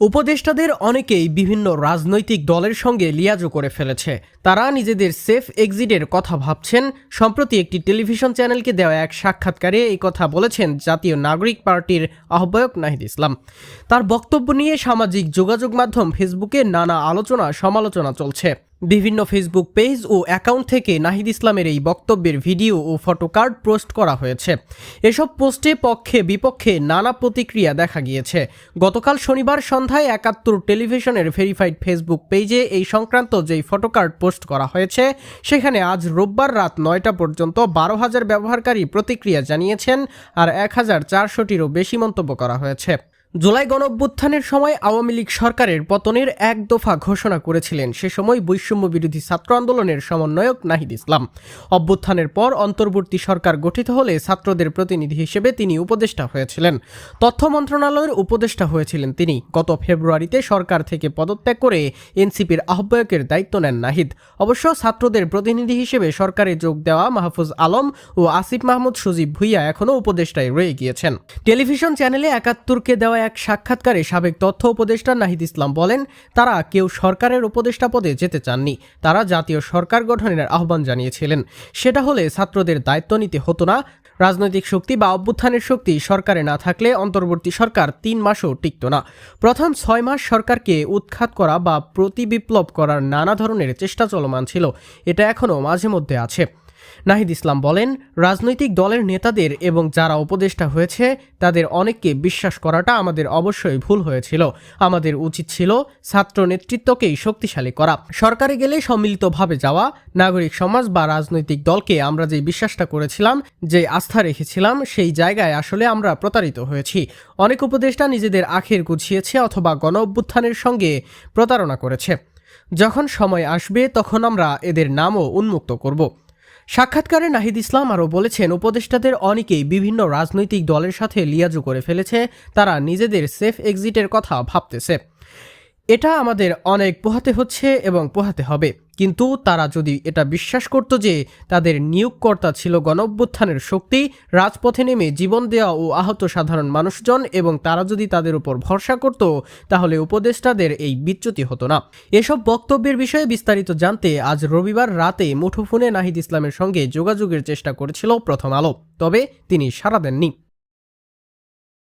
উপদেষ্টাদের অনেকেই বিভিন্ন রাজনৈতিক দলের সঙ্গে লিয়াজো করে ফেলেছে। তারা নিজেদের সেফ এক্সিটের কথা ভাবছেন। সম্প্রতি একটি টেলিভিশন চ্যানেলকে দেওয়া এক সাক্ষাৎকারে এই কথা বলেছেন জাতীয় নাগরিক পার্টির আহ্বায়ক নাহিদ ইসলাম। তার বক্তব্য নিয়ে সামাজিক যোগাযোগ মাধ্যম ফেসবুকে নানা আলোচনা সমালোচনা চলছে। বিভিন্ন ফেসবুক পেজ ও অ্যাকাউন্ট থেকে নাহিদ ইসলামের এই বক্তব্যের ভিডিও ও ফটোকার্ড পোস্ট করা হয়েছে। এসব পোস্টে পক্ষে বিপক্ষে নানা প্রতিক্রিয়া দেখা গিয়েছে। গতকাল শনিবার সন্ধ্যায় একাত্তর টেলিভিশনের ভেরিফাইড ফেসবুক পেজে এই সংক্রান্ত যেই ফটোকার্ড পোস্ট করা হয়েছে, সেখানে আজ রোববার রাত নয়টা পর্যন্ত বারো হাজার ব্যবহারকারী প্রতিক্রিয়া জানিয়েছেন আর এক হাজার চারশোটিরও বেশি মন্তব্য করা হয়েছে। জুলাই গণঅভ্যুত্থানের সময় আওয়ামী লীগ সরকারের পতনের এক দফা ঘোষণা করেছিলেন। সে সময় বৈষম্য বিরোধী ছাত্র আন্দোলনের সমন্বয়ক নাহিদ ইসলাম। অভ্যুত্থানের পর অন্তর্বর্তী সরকার গঠিত হলে ছাত্রদের প্রতিনিধি হিসেবে তিনি উপদেষ্টা হয়েছিলেন। তথ্য মন্ত্রণালয়ের উপদেষ্টা হয়েছিলেন তিনি। গত ফেব্রুয়ারিতে সরকার থেকে পদত্যাগ করে এনসিপির আহ্বায়কের দায়িত্ব নেন নাহিদ। অবশ্য ছাত্রদের প্রতিনিধি হিসেবে সরকারে যোগ দেওয়া মাহফুজ আলম ও আসিফ মাহমুদ সজীব ভুইয়া এখনও উপদেষ্টায় রয়ে গিয়েছেন। টেলিভিশন চ্যানেলে একাত্তরকে দেওয়া এক সাক্ষাৎকারে সাবেক তথ্য উপদেষ্টা নাহিদ ইসলাম বলেন, তারা কেউ সরকারের উপদেষ্টা পদে যেতে চাননি। তারা জাতীয় সরকার গঠনের আহ্বান জানিয়েছিলেন। সেটা হলে ছাত্রদের দায়িত্ব নিতে হতো না। রাজনৈতিক শক্তি বা অভ্যুত্থানের শক্তি সরকারে না থাকলে অন্তর্বর্তী সরকার তিন মাসও টিকত না। প্রথম ছয় মাস সরকারকে উৎখাত করা বা প্রতিবিপ্লব করার নানা ধরনের চেষ্টা চলমান ছিল। এটা এখনও মাঝে মধ্যে আছে। নাহিদ ইসলাম বলেন, রাজনৈতিক দলের নেতাদের এবং যারা উপদেষ্টা হয়েছে, তাদের অনেককে বিশ্বাস করাটা আমাদের অবশ্যই ভুল হয়েছিল। আমাদের উচিত ছিল ছাত্র নেতৃত্বকেই শক্তিশালী করা। সরকারে গেলে সম্মিলিতভাবে যাওয়া, নাগরিক সমাজ বা রাজনৈতিক দলকে আমরা যে বিশ্বাসটা করেছিলাম, যে আস্থা রেখেছিলাম, সেই জায়গায় আসলে আমরা প্রতারিত হয়েছি। অনেক উপদেষ্টা নিজেদের আখের গুছিয়েছে অথবা গণ অভ্যুত্থানের সঙ্গে প্রতারণা করেছে। যখন সময় আসবে, তখন আমরা এদের নামও উন্মুক্ত করব। সাক্ষাৎকারে নাহিদ ইসলাম আরও বলেছেন, উপদেষ্টাদের অনেকেই বিভিন্ন রাজনৈতিক দলের সাথে লিয়াজু করে ফেলেছে, তারা নিজেদের সেফ এক্সিটের কথা ভাবতেছে। এটা আমাদের অনেক পোহাতে হচ্ছে এবং পোহাতে হবে। কিন্তু তারা যদি এটা বিশ্বাস করত যে তাদের নিয়োগকর্তা ছিল গণঅভ্যুত্থানের শক্তি, রাজপথে নেমে জীবন দেওয়া ও আহত সাধারণ মানুষজন এবং তারা যদি তাদের উপর ভরসা করত, তাহলে উপদেষ্টাদের এই বিচ্যুতি হতো না। এসব বক্তব্যের বিষয়ে বিস্তারিত জানতে আজ রবিবার রাতে মুঠোফোনে নাহিদ ইসলামের সঙ্গে যোগাযোগের চেষ্টা করেছিল প্রথম আলো। তবে তিনি সাড়া দেননি।